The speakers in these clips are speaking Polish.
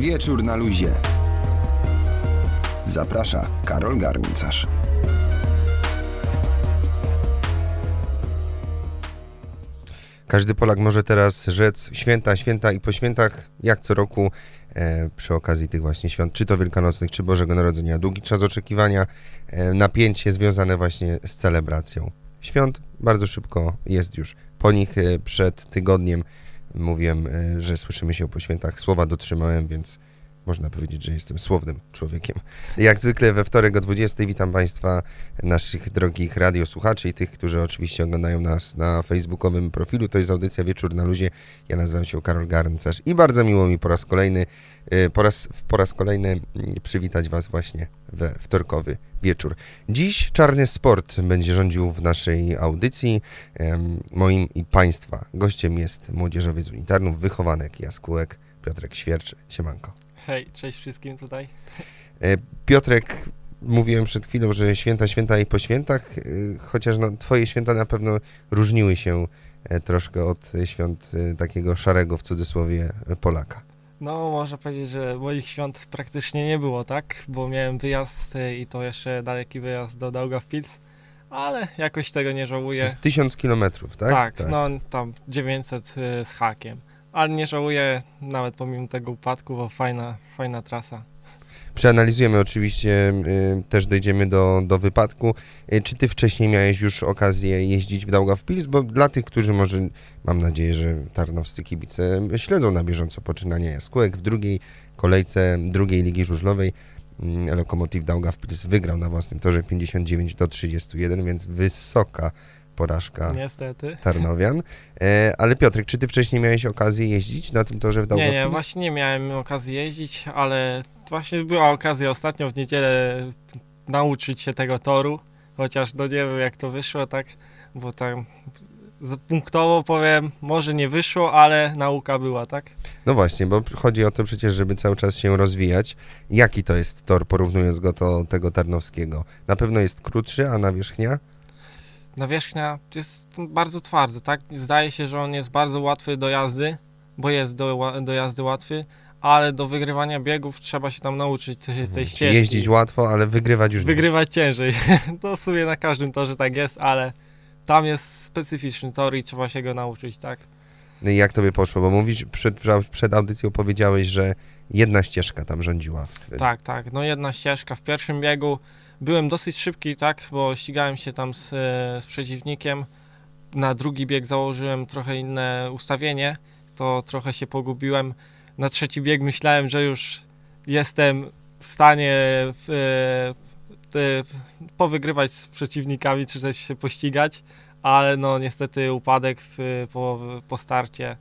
Wieczór na luzie. Zaprasza Karol Garncarz. Każdy Polak może teraz rzec święta, święta i po świętach, jak co roku, e, przy okazji tych właśnie świąt, czy to wielkanocnych, czy Bożego Narodzenia. Długi czas oczekiwania, e, napięcie związane właśnie z celebracją świąt. Bardzo szybko jest już po nich. E, przed tygodniem mówiłem, e, że słyszymy się po świętach. Słowa dotrzymałem, więc można powiedzieć, że jestem słownym człowiekiem. Jak zwykle we wtorek o 20 witam Państwa, naszych drogich radiosłuchaczy i tych, którzy oczywiście oglądają nas na facebookowym profilu. To jest audycja Wieczór na Luzie. Ja nazywam się Karol Garncarz i bardzo miło mi po raz kolejny, y, po raz, po raz kolejny mm, przywitać Was właśnie we wtorkowy wieczór. Dziś czarny sport będzie rządził w naszej audycji. Moim i Państwa gościem jest młodzieżowiec unitarnów, wychowanek Jaskółek, Piotrek Świerczy. Siemanko. Hej, cześć wszystkim tutaj. E, Piotrek, mówiłem przed chwilą, że święta, święta i po świętach, e, chociaż no, twoje święta na pewno różniły się e, troszkę od świąt takiego szarego w cudzysłowie Polaka. No, można powiedzieć, że moich świąt praktycznie nie było, tak? Bo miałem wyjazd i to jeszcze daleki wyjazd do Daugavpils, ale jakoś tego nie To żałuję. jest tysiąc kilometrów, tak? Tak, no tam 900 y, z hakiem. Ale nie żałuję nawet pomimo tego upadku, bo fajna, fajna trasa. Przeanalizujemy oczywiście, e, też dojdziemy do, do wypadku. E, Czy ty wcześniej miałeś już okazję jeździć w Daugavpils? Bo dla tych, którzy może, mam nadzieję, że tarnowscy kibice śledzą na bieżąco poczynania Jaskółek w drugiej kolejce drugiej Ligi Żużlowej. mm, Lokomotiv Daugavpils wygrał na własnym torze 59 do 31, więc wysoka porażka Niestety. Tarnowian. E, Ale Piotrek, czy ty wcześniej miałeś okazję jeździć na tym torze w Nie, Daugavpils? nie, właśnie nie miałem okazji jeździć, ale właśnie była okazja ostatnio w niedzielę nauczyć się tego toru, chociaż no nie wiem jak to wyszło, tak, bo tam punktowo powiem, może nie wyszło, ale nauka była, tak? No właśnie, bo chodzi o to przecież, żeby cały czas się rozwijać. Jaki to jest tor, porównując go do tego tarnowskiego? Na pewno jest krótszy, a nawierzchnia? Nawierzchnia jest bardzo twardy, tak? Zdaje się, że on jest bardzo łatwy do jazdy, bo jest do, do jazdy łatwy, ale do wygrywania biegów trzeba się tam nauczyć tej, Czyli ścieżki. jeździć łatwo, ale wygrywać już nie. Wygrywać ciężej. To w sumie na każdym torze tak jest, ale tam jest specyficzny tor i trzeba się go nauczyć, tak? No i jak tobie poszło? Bo mówisz, przed, przed audycją powiedziałeś, że jedna ścieżka tam rządziła. W... Tak, tak. No jedna ścieżka. W pierwszym biegu byłem dosyć szybki, tak, bo ścigałem się tam z, z przeciwnikiem. Na drugi bieg założyłem trochę inne ustawienie, to trochę się pogubiłem. Na trzeci bieg myślałem, że już jestem w stanie w, te, powygrywać z przeciwnikami, czy też się pościgać, ale no niestety upadek w, po, po starcie.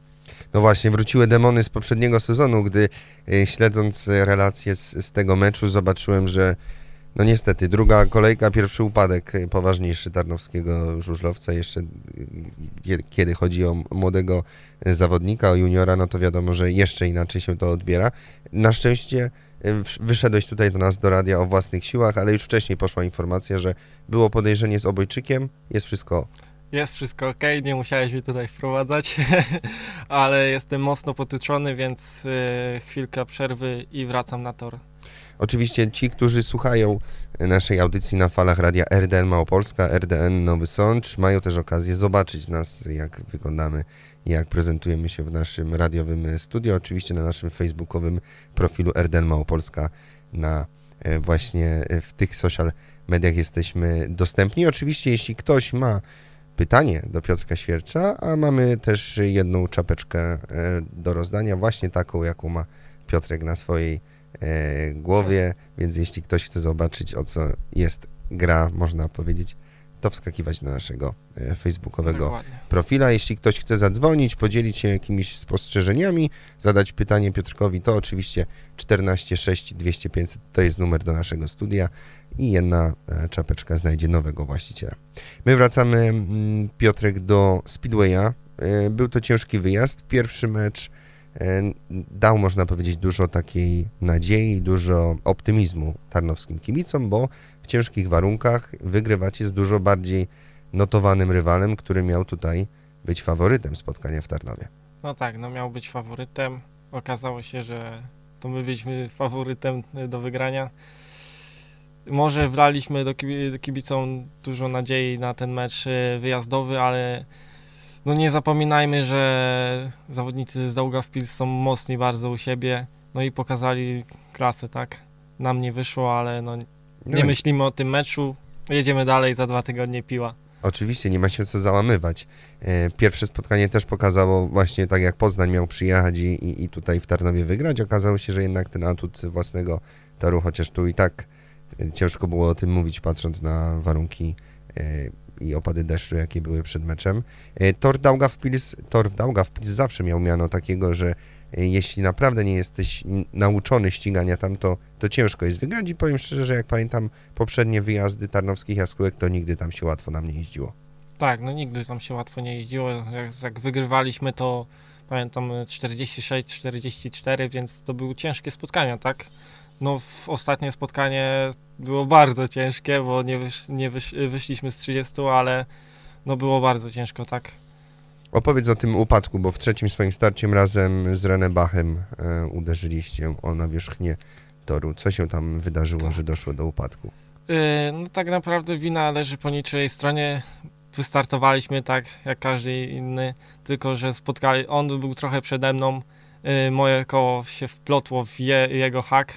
No właśnie, wróciły demony z poprzedniego sezonu, gdy y, śledząc relacje z, z tego meczu zobaczyłem, że no niestety, druga kolejka, pierwszy upadek y, poważniejszy Tarnowskiego żużlowca, jeszcze y, kie- kiedy chodzi o młodego y, zawodnika, o juniora, no to wiadomo, że jeszcze inaczej się to odbiera. Na szczęście y, wyszedłeś tutaj do nas do radia o własnych siłach, ale już wcześniej poszła informacja, że było podejrzenie z obojczykiem, jest wszystko Jest wszystko ok, nie musiałeś mnie tutaj wprowadzać, ale jestem mocno potyczony, więc y, chwilka przerwy i wracam na tor. Oczywiście ci, którzy słuchają naszej audycji na falach radia RDN Małopolska, RDN Nowy Sącz, mają też okazję zobaczyć nas, jak wyglądamy, jak prezentujemy się w naszym radiowym studio. Oczywiście na naszym facebookowym profilu RDN Małopolska na e, właśnie e, w tych social mediach jesteśmy dostępni. Oczywiście, jeśli ktoś ma pytanie do Piotrka Świercza, a mamy też jedną czapeczkę e, do rozdania, właśnie taką, jaką ma Piotrek na swojej głowie, więc jeśli ktoś chce zobaczyć o co jest gra, można powiedzieć, to wskakiwać na naszego e, facebookowego Dokładnie. profila. Jeśli ktoś chce zadzwonić, podzielić się jakimiś spostrzeżeniami, zadać pytanie Piotrkowi, to oczywiście 14 6 200 500 to jest numer do naszego studia i jedna e, czapeczka znajdzie nowego właściciela. My wracamy, mm, Piotrek, do Speedwaya. E, Był to ciężki wyjazd. Pierwszy mecz e, dał, można powiedzieć, dużo takiej nadziei, dużo optymizmu tarnowskim kibicom, bo w ciężkich warunkach wygrywacie z dużo bardziej notowanym rywalem, który miał tutaj być faworytem spotkania w Tarnowie. No tak, no miał być faworytem. Okazało się, że to my byliśmy faworytem y, do wygrania. Może wlaliśmy do kibi- do kibicom dużo nadziei na ten mecz y, wyjazdowy, ale no nie zapominajmy, że zawodnicy z Daugavpils są mocni bardzo u siebie, no i pokazali klasę, tak? Nam nie wyszło, ale no nie myślimy o tym meczu, jedziemy dalej, za dwa tygodnie piła. Oczywiście, nie ma się co załamywać. E, Pierwsze spotkanie też pokazało właśnie tak jak Poznań miał przyjechać i, i, i tutaj w Tarnowie wygrać. Okazało się, że jednak ten atut własnego toru, chociaż tu i tak e, ciężko było o tym mówić, patrząc na warunki e, i opady deszczu, jakie były przed meczem. E, Tor Daugavpils, tor w Daugavpils zawsze miał miano takiego, że e, jeśli naprawdę nie jesteś nauczony ścigania tam, to, to ciężko jest wygrać i powiem szczerze, że jak pamiętam poprzednie wyjazdy tarnowskich jaskółek, to nigdy tam się łatwo nam nie jeździło. Tak, no nigdy tam się łatwo nie jeździło. Jak, jak wygrywaliśmy, to pamiętam 46-44, więc to były ciężkie spotkania, tak? No, w ostatnie spotkanie było bardzo ciężkie, bo nie, wysz, nie wysz, wyszliśmy z 30, ale no było bardzo ciężko, tak? Opowiedz o tym upadku, bo w trzecim swoim starciem razem z Renebachem e, uderzyliście o nawierzchnię toru. Co się tam wydarzyło, Tak. że doszło do upadku? Yy, no tak naprawdę wina leży po niczyjej stronie. Wystartowaliśmy tak jak każdy inny, tylko że spotkali, on był trochę przede mną, yy, moje koło się wplotło w je, jego hak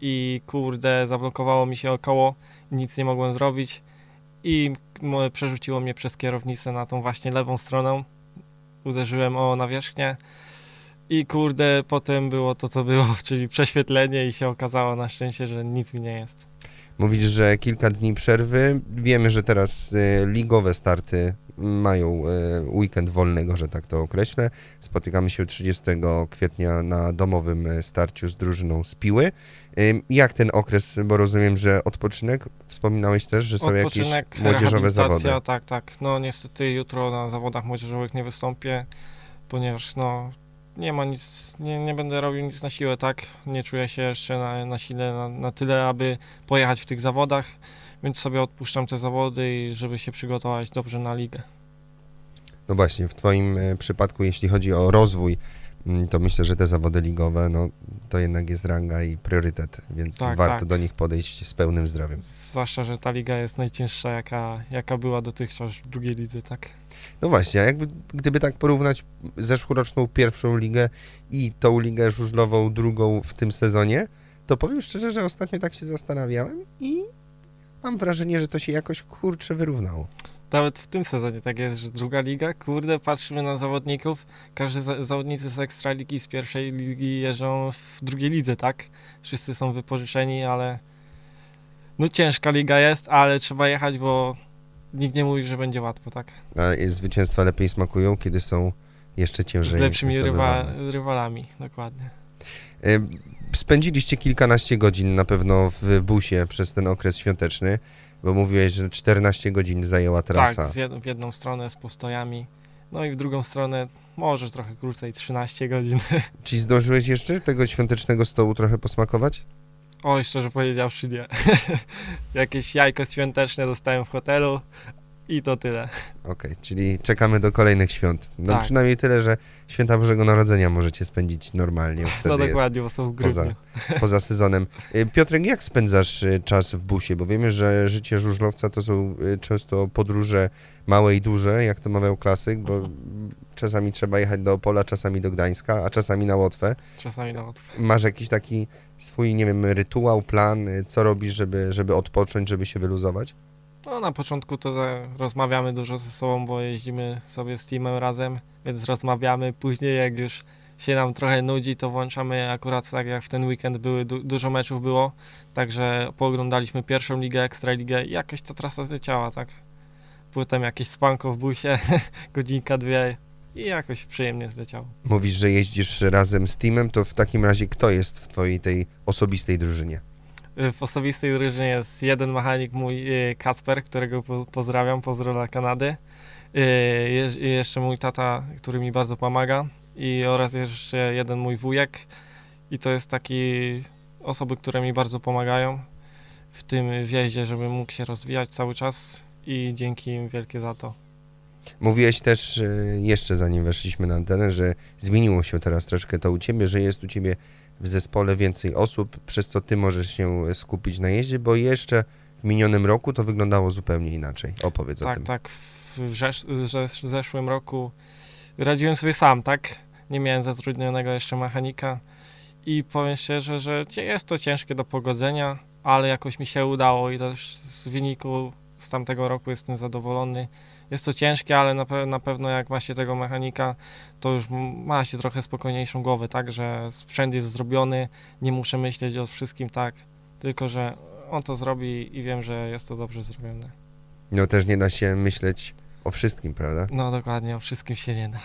i kurde zablokowało mi się około, nic nie mogłem zrobić i przerzuciło mnie przez kierownicę na tą właśnie lewą stronę. Uderzyłem o nawierzchnię i kurde potem było to co było, czyli prześwietlenie i się okazało na szczęście, że nic mi nie jest. Mówisz, że kilka dni przerwy. Wiemy, że teraz e, ligowe starty mają e, weekend wolnego, że tak to określę. Spotykamy się 30 kwietnia na domowym e, starciu z drużyną z Piły. Jak ten okres, bo rozumiem, że odpoczynek, wspominałeś też, że są jakieś młodzieżowe zawody. Tak, tak. No niestety jutro na zawodach młodzieżowych nie wystąpię, ponieważ no nie ma nic, nie, nie będę robił nic na siłę, tak? Nie czuję się jeszcze na, na sile na, na tyle, aby pojechać w tych zawodach, więc sobie odpuszczam te zawody i żeby się przygotować dobrze na ligę. No właśnie, w Twoim e, przypadku, jeśli chodzi o rozwój, mm, to myślę, że te zawody ligowe, no to jednak jest ranga i priorytet, więc Tak, warto tak. do nich podejść z pełnym zdrowiem. Zwłaszcza, że ta liga jest najcięższa, jaka, jaka była dotychczas w drugiej lidze, tak? No właśnie, a jakby, gdyby tak porównać zeszłoroczną pierwszą ligę i tą ligę żużlową drugą w tym sezonie, to powiem szczerze, że ostatnio tak się zastanawiałem i mam wrażenie, że to się jakoś kurczę wyrównało. Nawet w tym sezonie tak jest, że druga liga, kurde, patrzymy na zawodników, każdy za, zawodnicy z Ekstraligi, z pierwszej ligi jeżdżą w drugiej lidze, tak? Wszyscy są wypożyczeni, ale no ciężka liga jest, ale trzeba jechać, bo nikt nie mówi, że będzie łatwo, tak? A zwycięstwa lepiej smakują, kiedy są jeszcze ciężej Z lepszymi rywa, rywalami, dokładnie. Spędziliście kilkanaście godzin na pewno w busie przez ten okres świąteczny, bo mówiłeś, że 14 godzin zajęła trasa. Tak, jed, w jedną stronę z postojami, no i w drugą stronę może trochę krócej, 13 godzin. Czy zdążyłeś jeszcze tego świątecznego stołu trochę posmakować? Oj, szczerze powiedziawszy nie. Jakieś jajko świąteczne dostałem w hotelu i to tyle. Okej, czyli czekamy do kolejnych świąt. No Tak. przynajmniej tyle, że święta Bożego Narodzenia możecie spędzić normalnie, No wtedy jest dokładnie, bo są w grudniu. poza, poza sezonem. Y, Piotrek, jak spędzasz y, czas w busie? Bo wiemy, że życie żużlowca to są y, często podróże małe i duże, jak to mawiał klasyk, bo czasami trzeba jechać do Opola, czasami do Gdańska, a czasami na Łotwę. Czasami na łatwo. Masz jakiś taki swój, nie wiem, rytuał, plan, y, co robisz, żeby, żeby odpocząć, żeby się wyluzować? No na początku to rozmawiamy dużo ze sobą, bo jeździmy sobie z teamem razem, więc rozmawiamy. Później jak już się nam trochę nudzi, to włączamy akurat tak jak w ten weekend były, du- dużo meczów było, także pooglądaliśmy pierwszą ligę, ekstraligę i jakoś ta trasa zleciała, tak. Potem jakieś spanko w busie, godzinka, dwie i jakoś przyjemnie zleciało. Mówisz, że jeździsz razem z teamem, to w takim razie kto jest w twojej tej osobistej drużynie? W osobistej drużynie jest jeden mechanik, mój y, Kasper, którego po, pozdrawiam, pozdro dla Kanady. Y, jeszcze mój tata, który mi bardzo pomaga. I oraz jeszcze jeden mój wujek. I to jest taki osoby, które mi bardzo pomagają w tym wjeździe, żebym mógł się rozwijać cały czas i dzięki im wielkie za to. Mówiłeś też y, jeszcze zanim weszliśmy na antenę, że zmieniło się teraz troszkę to u ciebie, że jest u ciebie w zespole więcej osób, przez co ty możesz się skupić na jeździe, bo jeszcze w minionym roku to wyglądało zupełnie inaczej. Opowiedz o Tak, tym. tak. W rzesz- zesz- zeszłym roku radziłem sobie sam, tak? Nie miałem zatrudnionego jeszcze mechanika i powiem szczerze, że jest to ciężkie do pogodzenia, ale jakoś mi się udało i też z wyniku z tamtego roku jestem zadowolony. Jest to ciężkie, ale na, pe- na pewno jak ma się tego mechanika, to już ma się trochę spokojniejszą głowę, tak? Że sprzęt jest zrobiony, nie muszę myśleć o wszystkim, tak? Tylko, że on to zrobi i wiem, że jest to dobrze zrobione. No też nie da się myśleć o wszystkim, prawda? No dokładnie, o wszystkim się nie da.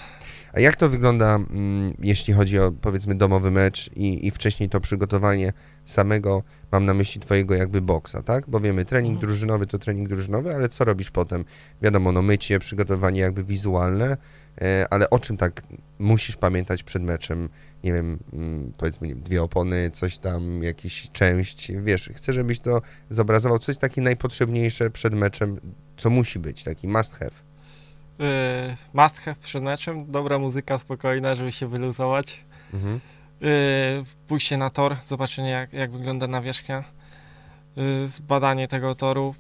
A jak to wygląda, mm, jeśli chodzi o powiedzmy domowy mecz i, i wcześniej to przygotowanie samego, mam na myśli twojego jakby boksa, tak? Bo wiemy, trening Mhm. drużynowy to trening drużynowy, ale co robisz potem? Wiadomo, no mycie, przygotowanie jakby wizualne, e, ale o czym tak musisz pamiętać przed meczem? Nie wiem, mm, powiedzmy nie wiem, dwie opony, coś tam, jakiś część, wiesz, chcę, żebyś to zobrazował, coś takie najpotrzebniejsze przed meczem, co musi być, taki must have. Yy, must have przed meczem, dobra muzyka spokojna, żeby się wyluzować. Mhm. Yy, pójście na tor, zobaczenie jak, jak wygląda nawierzchnia, yy, zbadanie tego toru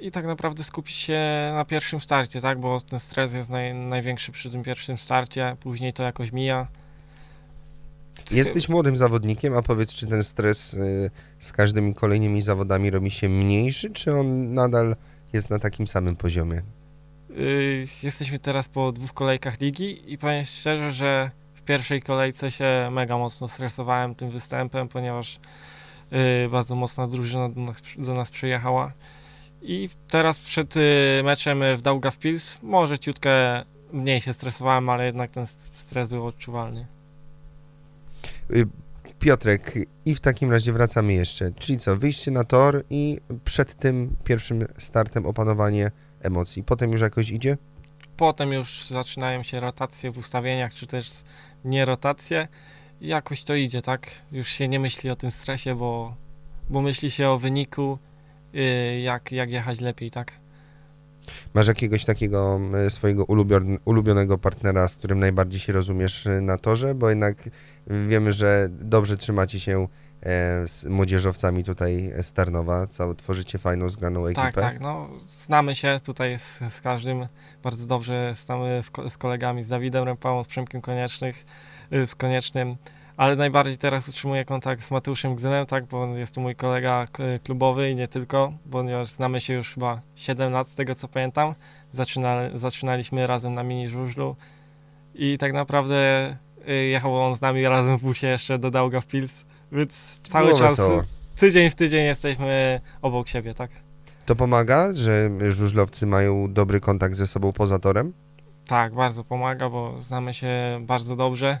i tak naprawdę skupić się na pierwszym starcie, tak, bo ten stres jest naj, największy przy tym pierwszym starcie, później to jakoś mija. Jesteś młodym zawodnikiem, a powiedz, czy ten stres y, z każdymi kolejnymi zawodami robi się mniejszy, czy on nadal jest na takim samym poziomie? Yy, jesteśmy teraz po dwóch kolejkach ligi i powiem szczerze, że w pierwszej kolejce się mega mocno stresowałem tym występem, ponieważ yy, bardzo mocna drużyna do nas, do nas przyjechała. I teraz przed yy, meczem w Daugavpils może ciutkę mniej się stresowałem, ale jednak ten stres był odczuwalny. Y, Piotrek, i w takim razie wracamy jeszcze. Czyli co, wyjście na tor i przed tym pierwszym startem opanowanie emocji. Potem już jakoś idzie? Potem już zaczynają się rotacje w ustawieniach, czy też nie rotacje. I jakoś to idzie, tak? Już się nie myśli o tym stresie, bo, bo myśli się o wyniku, yy, jak, jak jechać lepiej, tak? Masz jakiegoś takiego y, swojego ulubion, ulubionego partnera, z którym najbardziej się rozumiesz y, na torze? Bo jednak wiemy, że dobrze trzymacie się z młodzieżowcami tutaj z Tarnowa, cały, tworzycie fajną, zgraną ekipę. Tak, tak, no znamy się tutaj z, z każdym. Bardzo dobrze, stamy w, z kolegami, z Dawidem Rempałą, z Przemkiem Koniecznych, yy, z Koniecznym, ale najbardziej teraz utrzymuję kontakt z Mateuszem Gzynem, tak, bo on jest to mój kolega klubowy i nie tylko, ponieważ znamy się już chyba 7 lat z tego co pamiętam, Zaczyna, zaczynaliśmy razem na mini żużlu i tak naprawdę yy, jechał on z nami razem w busie jeszcze do Daugavpils, więc cały Było czas wesoło. tydzień w tydzień jesteśmy obok siebie, tak? To pomaga, że żużlowcy mają dobry kontakt ze sobą poza torem? Tak, bardzo pomaga, bo znamy się bardzo dobrze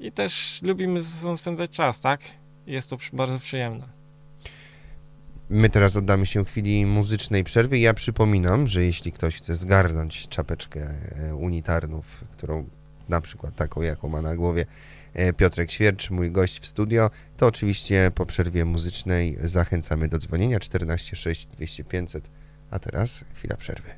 i też lubimy ze sobą spędzać czas, tak? Jest to przy- bardzo przyjemne. My teraz oddamy się chwili muzycznej przerwy. Ja przypominam, że jeśli ktoś chce zgarnąć czapeczkę e, unitarnów, którą na przykład taką, jaką ma na głowie Piotrek Świercz, mój gość w studio, to oczywiście po przerwie muzycznej zachęcamy do dzwonienia 14 6 200 500. A teraz chwila przerwy.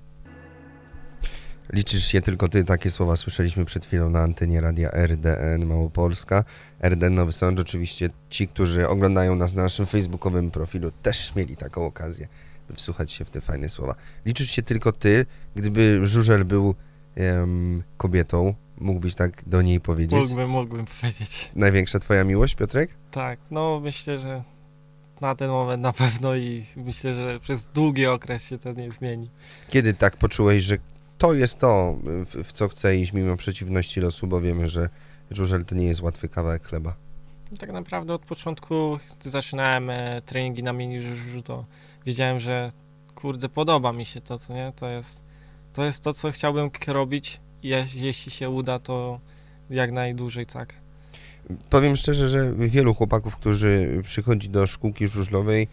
Liczysz się tylko ty, takie słowa słyszeliśmy przed chwilą na antenie radia RDN Małopolska. RDN Nowy Sącz, oczywiście ci, którzy oglądają nas na naszym facebookowym profilu, też mieli taką okazję, by wsłuchać się w te fajne słowa. Liczysz się tylko ty, gdyby Żużel był em, kobietą, mógłbyś tak do niej powiedzieć? Mógłbym, mógłbym powiedzieć. Największa twoja miłość, Piotrek? Tak, no myślę, że na ten moment na pewno i myślę, że przez długi okres się to nie zmieni. Kiedy tak poczułeś, że to jest to, w, co chcę iść mimo przeciwności losu, bo wiemy, że Żużel to nie jest łatwy kawałek chleba. I Tak naprawdę od początku, gdy zaczynałem e, treningi na mini żużlu, to wiedziałem, że kurde, podoba mi się to, co nie? To jest to, jest to co chciałbym robić je, jeśli się uda, to jak najdłużej, tak. Powiem szczerze, że wielu chłopaków, którzy przychodzi do szkółki żużlowej,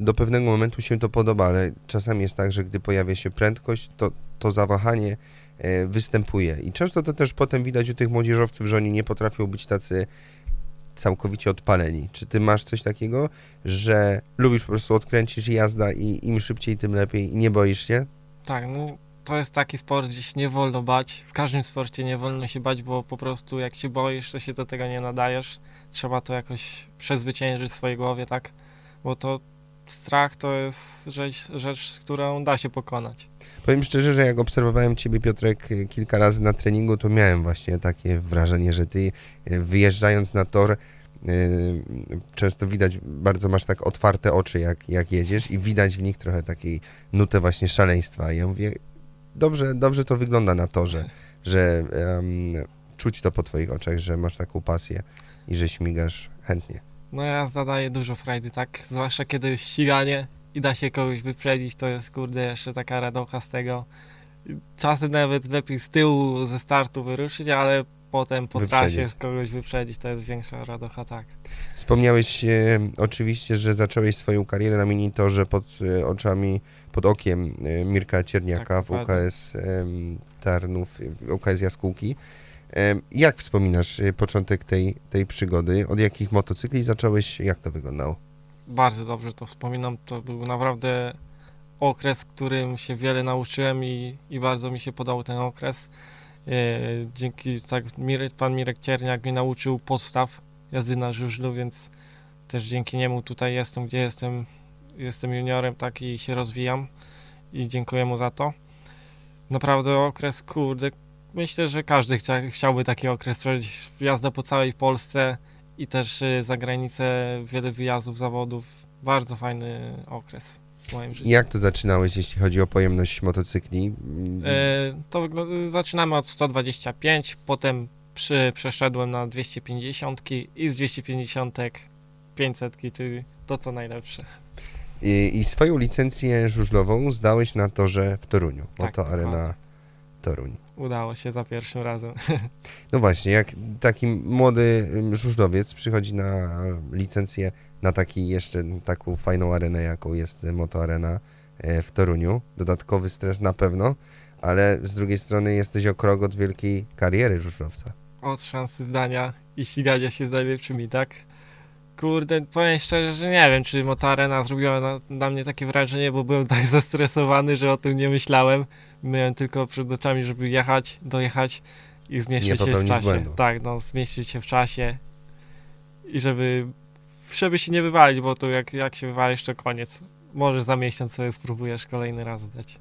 do pewnego momentu się to podoba, ale czasami jest tak, że gdy pojawia się prędkość, to, to zawahanie e, występuje. I często to też potem widać u tych młodzieżowców, że oni nie potrafią być tacy całkowicie odpaleni. Czy ty masz coś takiego, że lubisz po prostu odkręcisz jazda i im szybciej, tym lepiej i nie boisz się? Tak, no to jest taki sport, gdzie się nie wolno bać. W każdym sporcie nie wolno się bać, bo po prostu jak się boisz, to się do tego nie nadajesz. Trzeba to jakoś przezwyciężyć w swojej głowie, tak? Bo to strach to jest rzecz, rzecz którą da się pokonać. Powiem szczerze, że jak obserwowałem Ciebie, Piotrek, kilka razy na treningu, to miałem właśnie takie wrażenie, że Ty y, wyjeżdżając na tor, y, często widać, bardzo masz tak otwarte oczy, jak, jak jedziesz i widać w nich trochę takiej nutę właśnie szaleństwa. Ja mówię, dobrze, dobrze to wygląda na torze, że em, czuć to po Twoich oczach, że masz taką pasję i że śmigasz chętnie. No ja zadaję dużo frajdy, tak? Zwłaszcza kiedy ściganie i da się kogoś wyprzedzić, to jest kurde jeszcze taka radocha z tego. Czasem nawet lepiej z tyłu ze startu wyruszyć, ale potem po Wyprzedzić. trasie kogoś wyprzedzić, to jest większa radocha, tak. Wspomniałeś e, oczywiście, że zacząłeś swoją karierę na minitorze pod e, oczami, pod okiem e, Mirka Cierniaka Tak, w. UKS em, Tarnów, w UKS Jaskółki. Em, Jak wspominasz e, początek tej, tej przygody? Od jakich motocykli zacząłeś? Jak to wyglądało? Bardzo dobrze to wspominam, to był naprawdę okres, którym się wiele nauczyłem i, i bardzo mi się podał ten okres. E, dzięki, tak, pan Mirek Cierniak mnie nauczył podstaw jazdy na żużlu, więc też dzięki niemu tutaj jestem, gdzie jestem. Jestem juniorem, tak, i się rozwijam i dziękuję mu za to. Naprawdę okres, kurde, myślę, że każdy chcia, chciałby taki okres przeżyć. Jazda po całej Polsce i też y, za granicę, wiele wyjazdów, zawodów. Bardzo fajny okres w moim życiu. Jak to zaczynałeś, jeśli chodzi o pojemność motocykli? E, to zaczynamy od 125, potem przy, przeszedłem na 250 i z 250 500, czyli to co najlepsze. I, I swoją licencję żużlową zdałeś na torze w Toruniu, Tak, Moto Arena dokładnie. Toruń. Udało się za pierwszym razem. No właśnie, jak taki młody żużlowiec przychodzi na licencję na taki jeszcze taką fajną arenę, jaką jest Moto Arena e, w Toruniu, dodatkowy stres na pewno, ale z drugiej strony jesteś o krok od wielkiej kariery żużlowca. Od szansy zdania i ścigania się z najlepszymi, tak? Kurde, powiem szczerze, że nie wiem, czy Motarena zrobiła na, na mnie takie wrażenie, bo byłem tak zestresowany, że o tym nie myślałem. Miałem tylko przed oczami, żeby jechać, dojechać i zmieścić się w czasie. błędu. Tak, no, zmieścić się w czasie i żeby, żeby się nie wywalić, bo to jak, jak się wywalisz, to koniec. Może za miesiąc sobie spróbujesz kolejny raz zdać.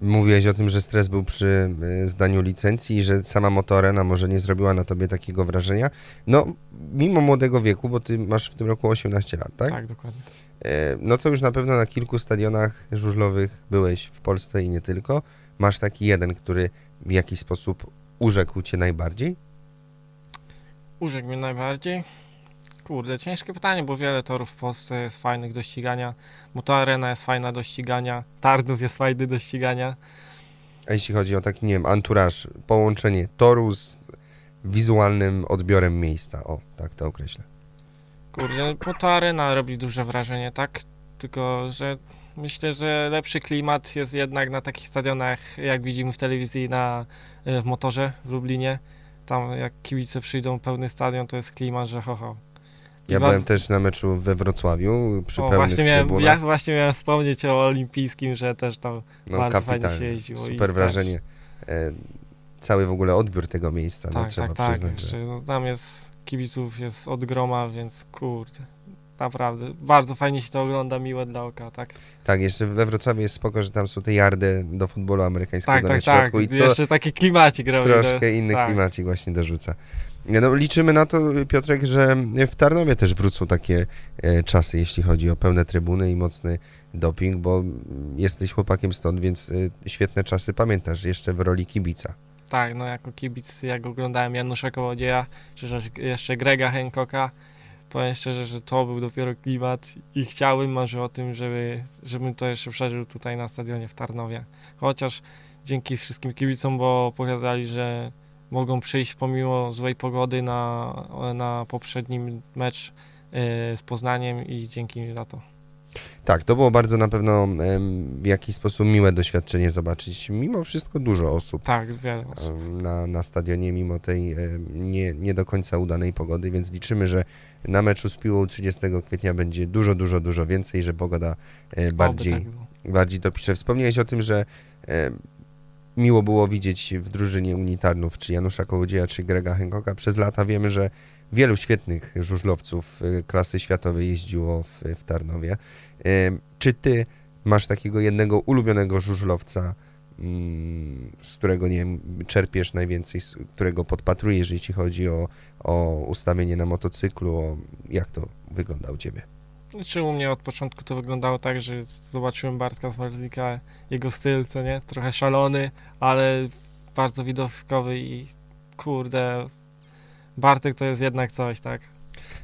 Mówiłeś o tym, że stres był przy y, zdaniu licencji i że sama Moto Arena może nie zrobiła na tobie takiego wrażenia. No, mimo młodego wieku, bo ty masz w tym roku 18 lat, tak? tak dokładnie. E, No to już na pewno na kilku stadionach żużlowych byłeś w Polsce i nie tylko. Masz taki jeden, który w jakiś sposób urzekł cię najbardziej? Urzekł mnie najbardziej. Kurde, ciężkie pytanie, bo wiele torów w Polsce jest fajnych do ścigania. Motoarena jest fajna do ścigania. Tarnów jest fajny do ścigania. A jeśli chodzi o taki, nie wiem, anturaż, połączenie toru z wizualnym odbiorem miejsca. O, tak to określę. Kurde, Motoarena robi duże wrażenie, tak? Tylko, że myślę, że lepszy klimat jest jednak na takich stadionach, jak widzimy w telewizji na, e, w motorze w Lublinie. Tam jak kibice przyjdą, pełny stadion, to jest klimat, że ho, ho. Ja byłem też na meczu we Wrocławiu przy o, pełnych właśnie miałem, ja właśnie miałem wspomnieć o olimpijskim, że też tam No bardzo fajnie się jeździło Super też- wrażenie. E, cały w ogóle odbiór tego miejsca, no Tak, trzeba tak, tak. przyznać, że... Jeszcze, no, tam jest kibiców jest od groma, więc kurde. Naprawdę, bardzo fajnie się to ogląda, miłe dla oka, tak? Tak, jeszcze we Wrocławiu jest spoko, że tam są te yardy do futbolu amerykańskiego Tak, na tak, tak. środku i to Jeszcze taki klimacik robi. troszkę inny tak. klimacik właśnie dorzuca. No, liczymy na to, Piotrek, że w Tarnowie też wrócą takie e, czasy, jeśli chodzi o pełne trybuny i mocny doping, bo jesteś chłopakiem stąd, więc e, świetne czasy pamiętasz jeszcze w roli kibica. Tak, no jako kibic, jak oglądałem Janusza Kołodzieja, czy jeszcze Grega Hancocka, powiem szczerze, że to był dopiero klimat i chciałbym, marzę o tym, żeby, żebym to jeszcze przeżył tutaj na stadionie w Tarnowie. Chociaż dzięki wszystkim kibicom, bo pokazali, że mogą przyjść pomimo złej pogody na, na poprzednim mecz e, z Poznaniem i dzięki im za to. Tak, to było bardzo na pewno w jakiś sposób miłe doświadczenie zobaczyć. Mimo wszystko dużo osób Tak, wiele osób. na, na stadionie, mimo tej nie, nie do końca udanej pogody, więc liczymy, że na meczu z Piłą 30 kwietnia będzie dużo, dużo, dużo więcej, że pogoda e, Oby bardziej tak bardziej dopiszę. Wspomniałeś o tym, że e, miło było widzieć w drużynie unitarnów czy Janusza Kołodzieja, czy Grega Hancocka. Przez lata wiemy, że wielu świetnych żużlowców e, klasy światowej jeździło w, w Tarnowie. Czy ty masz takiego jednego ulubionego żużlowca, mm, z którego nie wiem, czerpiesz najwięcej, z którego podpatrujesz, jeśli chodzi o, o ustawienie na motocyklu, o jak to wygląda u ciebie? Czy u mnie od początku to wyglądało tak, że zobaczyłem Bartka z Marzlika, jego styl, co nie? Trochę szalony, ale bardzo widowiskowy i kurde, Bartek to jest jednak coś, tak?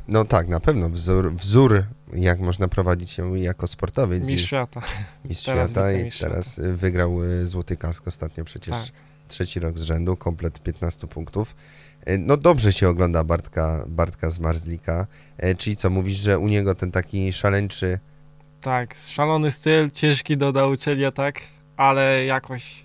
No tak, na pewno wzór, wzór jak można prowadzić się jako sportowiec. Mistrz świata. mistrz teraz świata i teraz wygrał y, Złoty Kask ostatnio przecież Tak. trzeci rok z rzędu, komplet 15 punktów. Y, No dobrze się ogląda Bartka, Bartka z Marzlika, Y, czyli co, mówisz, że u niego ten taki szaleńczy, Tak, szalony styl, ciężki do nauczenia, tak, ale jakoś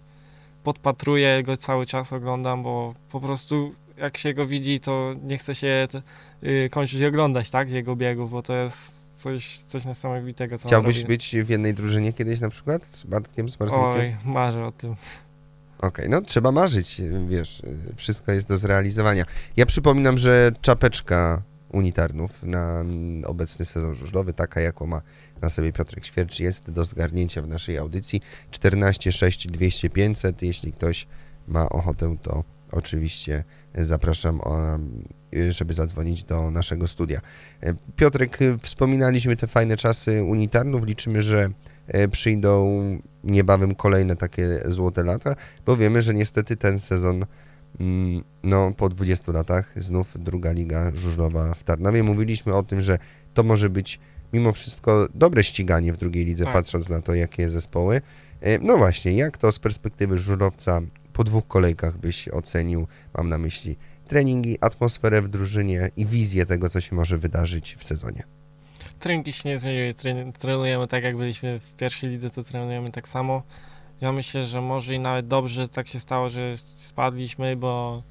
podpatruję go cały czas, oglądam, bo po prostu jak się go widzi, to nie chce się te, y, kończyć oglądać, tak, jego biegów, bo to jest coś, coś niesamowitego, co on chciałbyś robi. być w jednej drużynie kiedyś na przykład z Bartkiem, z? Oj, marzę o tym. Okej, no trzeba marzyć, wiesz, y, wszystko jest do zrealizowania. Ja przypominam, że czapeczka unitarnów na mm, obecny sezon żużlowy, taka jaką ma na sobie Piotrek Świercz, jest do zgarnięcia w naszej audycji 14 6 200 500. Jeśli ktoś ma ochotę, to oczywiście zapraszam, żeby zadzwonić do naszego studia. Piotrek, wspominaliśmy te fajne czasy unitarnów, liczymy, że e, przyjdą niebawem kolejne takie złote lata, bo wiemy, że niestety ten sezon, mm, no po 20 latach, znów druga liga żużlowa w Tarnowie. Mówiliśmy o tym, że to może być mimo wszystko dobre ściganie w drugiej lidze, Tak. patrząc na to, jakie zespoły. E, No właśnie, jak to z perspektywy żużlowca po dwóch kolejkach byś ocenił, mam na myśli treningi, atmosferę w drużynie i wizję tego, co się może wydarzyć w sezonie. Treningi się nie zmieniły, tren- trenujemy tak jak byliśmy w pierwszej lidze, to trenujemy tak samo. Ja myślę, że może i nawet dobrze tak się stało, że spadliśmy, bo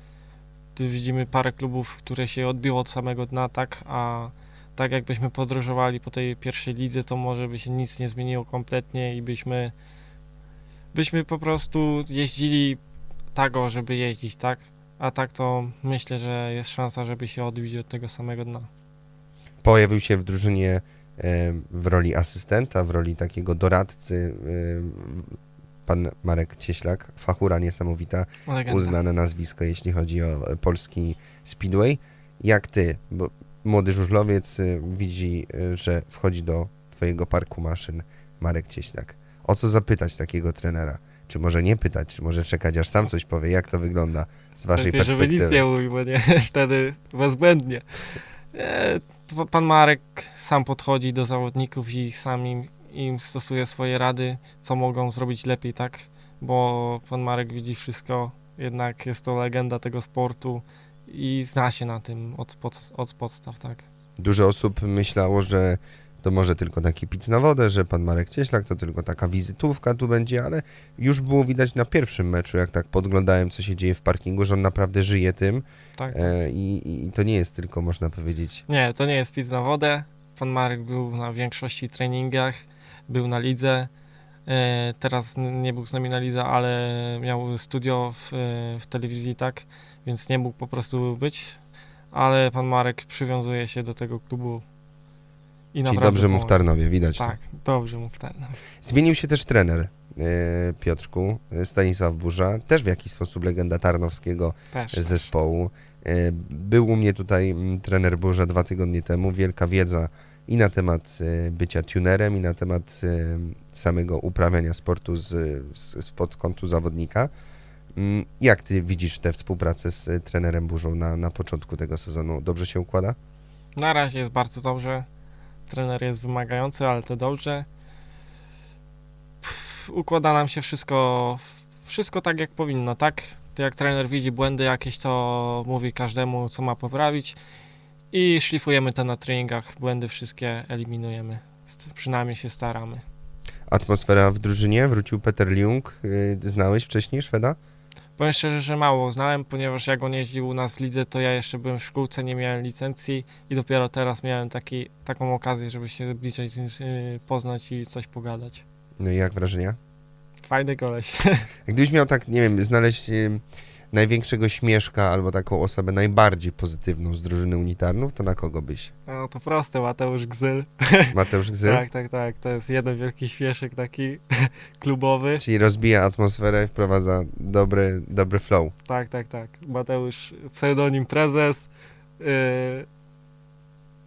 tu widzimy parę klubów, które się odbiło od samego dna, tak, a tak jakbyśmy podróżowali po tej pierwszej lidze, to może by się nic nie zmieniło kompletnie i byśmy byśmy po prostu jeździli tak, o, żeby jeździć, tak? A tak to myślę, że jest szansa, żeby się odbić od tego samego dna. Pojawił się w drużynie e, w roli asystenta, w roli takiego doradcy e, pan Marek Cieślak, fachura niesamowita, Legenda. uznane nazwisko, jeśli chodzi o polski speedway. Jak ty, bo młody żużlowiec e, widzi, że wchodzi do twojego parku maszyn Marek Cieślak. O co zapytać takiego trenera? Czy może nie pytać, czy może czekać, aż sam coś powie, jak to wygląda z waszej Lepiej, żeby nic perspektywy? nie mówił, bo nie, wtedy bezbłędnie. E, pan Marek sam podchodzi do zawodników i sam im, im stosuje swoje rady, co mogą zrobić lepiej, tak? Bo pan Marek widzi wszystko, jednak jest to legenda tego sportu i zna się na tym od, pod, od podstaw, tak? Dużo osób myślało, że to może tylko taki pic na wodę, że pan Marek Cieślak to tylko taka wizytówka tu będzie, ale już było widać na pierwszym meczu, jak tak podglądałem, co się dzieje w parkingu, że on naprawdę żyje tym tak, tak. e, i, i to nie jest tylko, można powiedzieć, Nie, to nie jest pic na wodę. Pan Marek był na większości treningach, był na lidze. E, teraz nie był z nami na lidze, ale miał studio w, e, w telewizji, tak, więc nie mógł po prostu być. Ale pan Marek przywiązuje się do tego klubu. I czyli dobrze mu w. Tarnowie, widać to. Tak, dobrze mu w ten. Zmienił się też trener e, Piotrku, e, Stanisław Burza, też w jakiś sposób legenda tarnowskiego Też. zespołu. E, Był u mnie tutaj trener Burza dwa tygodnie temu, wielka wiedza i na temat bycia tunerem, i na temat samego uprawiania sportu z, z, spod kątu zawodnika. Mm, Jak ty widzisz tę współpracę z trenerem Burzą na, na początku tego sezonu? Dobrze się układa? Na razie jest bardzo dobrze. Trener jest wymagający, ale to dobrze. Układa nam się wszystko, wszystko tak jak powinno, tak? Jak trener widzi błędy jakieś, to mówi każdemu, co ma poprawić i szlifujemy to na treningach. Błędy wszystkie eliminujemy. Przynajmniej się staramy. Atmosfera w drużynie, wrócił Peter Liung. E, Znałeś wcześniej Szweda? Powiem szczerze, że mało znałem, ponieważ jak on jeździł u nas w lidze, to ja jeszcze byłem w szkółce, nie miałem licencji i dopiero teraz miałem taki, taką okazję, żeby się bliżej z nim, yy, poznać i coś pogadać. No i jak wrażenia? Fajny koleś. Gdybyś miał tak, nie wiem, znaleźć y, największego śmieszka albo taką osobę najbardziej pozytywną z drużyny unitarnów, to na kogo byś? No to proste, Mateusz Gzyl. Mateusz Gzy? Tak, tak, tak. To jest jeden wielki śmieszek taki klubowy. Czyli rozbija atmosferę, wprowadza dobry, dobry flow. Tak, tak, tak. Mateusz, pseudonim prezes. Yy,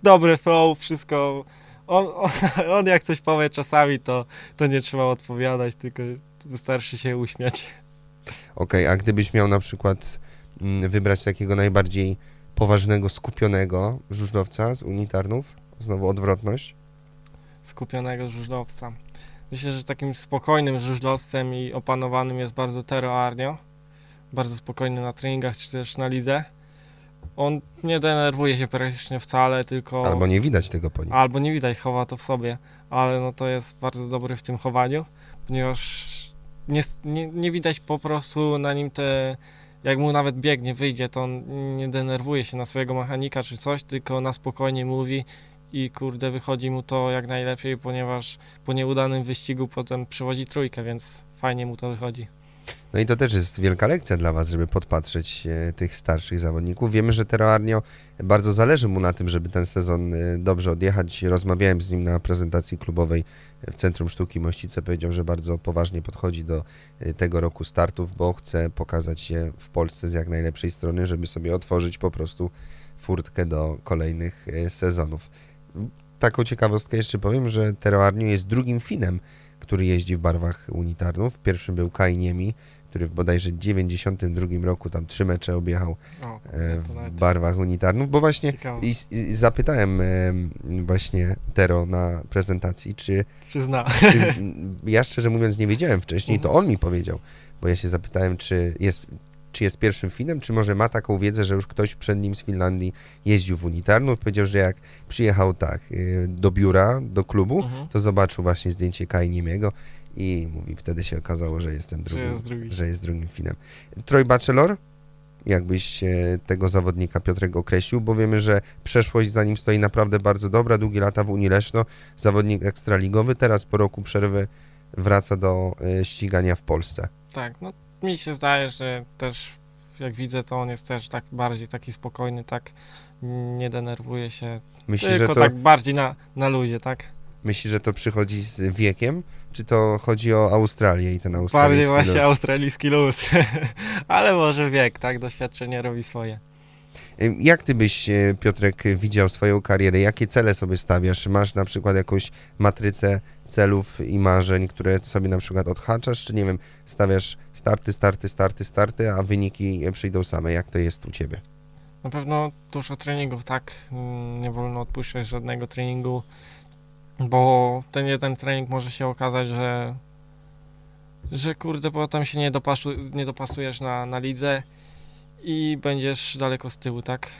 dobry flow, wszystko. On, on, on jak coś powie czasami, to, to nie trzeba odpowiadać, tylko wystarczy się uśmiać. Okej, a gdybyś miał na przykład mm, wybrać takiego najbardziej poważnego, skupionego żużlowca z unitarnów, znowu odwrotność, Skupionego żużlowca. Myślę, że takim spokojnym żużlowcem i opanowanym jest bardzo Tero Arnio. Bardzo spokojny na treningach czy też na lidze. On nie denerwuje się praktycznie wcale, tylko... albo nie widać tego po nim. Albo nie widać, chowa to w sobie, ale no to jest bardzo dobry w tym chowaniu, ponieważ nie, nie, nie widać po prostu na nim te, jak mu nawet biegnie, wyjdzie, to on nie denerwuje się na swojego mechanika czy coś, tylko na spokojnie mówi i kurde wychodzi mu to jak najlepiej, ponieważ po nieudanym wyścigu potem przywodzi trójkę, więc fajnie mu to wychodzi. No i to też jest wielka lekcja dla Was, żeby podpatrzeć e, tych starszych zawodników. Wiemy, że Tero Arnio bardzo zależy mu na tym, żeby ten sezon e, dobrze odjechać. Rozmawiałem z nim na prezentacji klubowej w Centrum Sztuki Mościce. Powiedział, że bardzo poważnie podchodzi do e, tego roku startów, bo chce pokazać się w Polsce z jak najlepszej strony, żeby sobie otworzyć po prostu furtkę do kolejnych sezonów. Taką ciekawostkę jeszcze powiem, że Tero Arnio jest drugim Finem, który jeździ w barwach unitarnów. Pierwszym był Kai Niemi, który w bodajże 92 roku tam trzy mecze objechał O, e, w barwach unitarnów, bo właśnie i, i zapytałem e, właśnie Tero na prezentacji, czy, przyzna. czy ja szczerze mówiąc nie wiedziałem wcześniej, to Mhm. on mi powiedział, bo ja się zapytałem, czy jest, czy jest pierwszym Finem, czy może ma taką wiedzę, że już ktoś przed nim z Finlandii jeździł w unitarnu. Powiedział, że jak przyjechał tak y, do biura, do klubu, Mhm. to zobaczył właśnie zdjęcie Kai Niemiego i mówi, wtedy się okazało, że jestem Że drugim, jest drugi. że jest drugim Finem. Troy Bachelor, jakbyś tego zawodnika Piotrek określił, bo wiemy, że przeszłość za nim stoi naprawdę bardzo dobra, długie lata w Unii Leszno, zawodnik ekstraligowy, teraz po roku przerwy wraca do e, ścigania w Polsce. Tak, no mi się zdaje, że też jak widzę, to on jest też tak bardziej taki spokojny, tak nie denerwuje się, Myślisz, że tylko to, tak bardziej na, na luzie, tak? myślisz, że to przychodzi z wiekiem, czy to chodzi o Australię i ten Bardziej australijski właśnie los? australijski luz, ale może wiek, tak? Doświadczenie robi swoje. Jak ty byś, e, Piotrek, widział swoją karierę? Jakie cele sobie stawiasz? Masz na przykład jakąś matrycę celów i marzeń, które sobie na przykład odhaczasz, czy nie wiem, stawiasz starty, starty, starty, starty, a wyniki przyjdą same? Jak to jest u ciebie? Na pewno dużo treningów, tak? Nie wolno odpuszczać żadnego treningu, bo ten jeden trening może się okazać, że że kurde, potem się nie, dopasu, nie dopasujesz na, na lidze i będziesz daleko z tyłu, tak?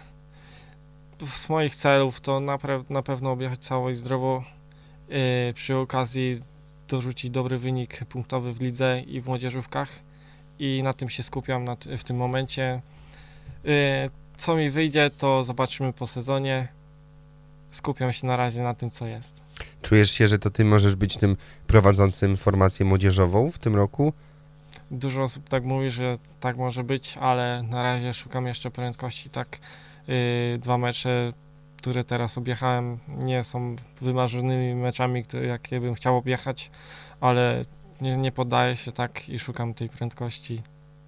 Z moich celów to na, na pewno objechać cało i zdrowo, yy, przy okazji dorzucić dobry wynik punktowy w lidze i w młodzieżówkach i na tym się skupiam w tym momencie. Yy, co mi wyjdzie, to zobaczymy po sezonie. Skupiam się na razie na tym, co jest. Czujesz się, że to ty możesz być tym prowadzącym formację młodzieżową w tym roku? Dużo osób tak mówi, że tak może być, ale na razie szukam jeszcze prędkości. Tak, yy, dwa mecze, które teraz objechałem, nie są wymarzonymi meczami, które, jakie bym chciał objechać, ale nie, nie poddaję się tak i szukam tej prędkości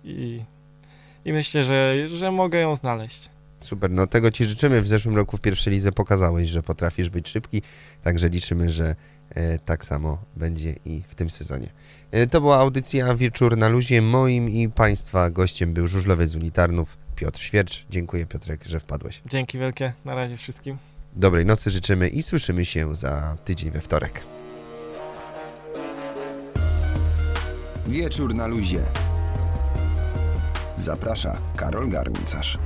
i, i myślę, że, że mogę ją znaleźć. Super, no tego Ci życzymy. W zeszłym roku w pierwszej lidze pokazałeś, że potrafisz być szybki, także liczymy, że e, tak samo będzie i w tym sezonie. E, to była audycja Wieczór na luzie. Moim i Państwa gościem był żużlowiec z Unitarnów Piotr Świercz. Dziękuję Piotrek, że wpadłeś. Dzięki wielkie, na razie wszystkim. Dobrej nocy życzymy i słyszymy się za tydzień we wtorek. Wieczór na luzie. Zaprasza Karol Garncarz.